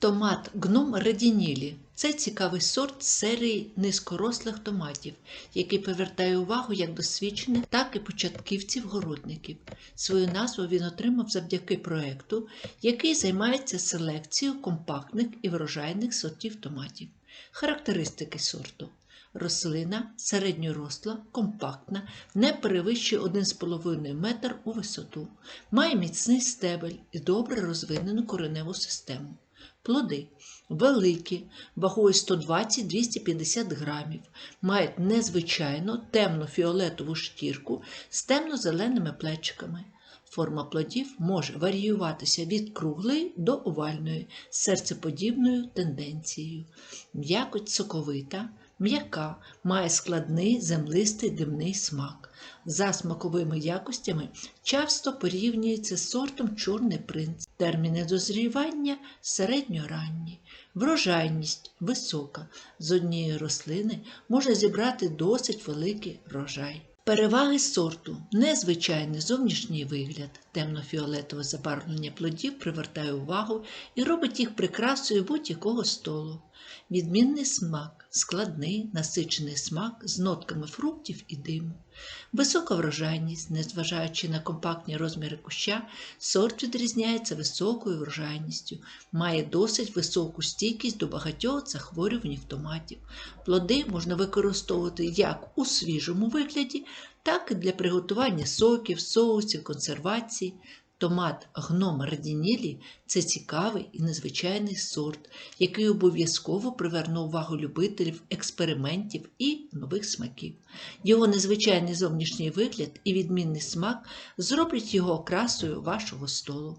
Томат гном Радінілі це цікавий сорт серії низькорослих томатів, який привертає увагу як досвідчених, так і початківців-городників. Свою назву він отримав завдяки проекту, який займається селекцією компактних і врожайних сортів томатів. Характеристики сорту. Рослина середньоросла, компактна, не перевищує 1,5 метр у висоту, має міцний стебель і добре розвинену кореневу систему. Плоди великі, вагою 120-250 грамів, мають незвичайно темно-фіолетову шкірку з темно-зеленими плечиками. Форма плодів може варіюватися від круглої до овальної серцеподібною тенденцією. М'якоть соковита, м'яка, має складний землистий димний смак. За смаковими якостями часто порівнюється з сортом Чорний принц. Терміни дозрівання середньоранні. Врожайність висока. З однієї рослини може зібрати досить великий врожай. Переваги сорту незвичайний зовнішній вигляд, темно-фіолетове забарвлення плодів привертає увагу і робить їх прикрасою будь-якого столу. Відмінний смак, складний, насичений смак з нотками фруктів і диму. Висока врожайність, незважаючи на компактні розміри куща, сорт відрізняється високою врожайністю, має досить високу стійкість до багатьох захворювань томатів. Плоди можна використовувати як у свіжому вигляді, так і для приготування соків, соусів, консервації. Томат гном радінілі це цікавий і незвичайний сорт, який обов'язково приверне увагу любителів експериментів і нових смаків. Його незвичайний зовнішній вигляд і відмінний смак зроблять його окрасою вашого столу.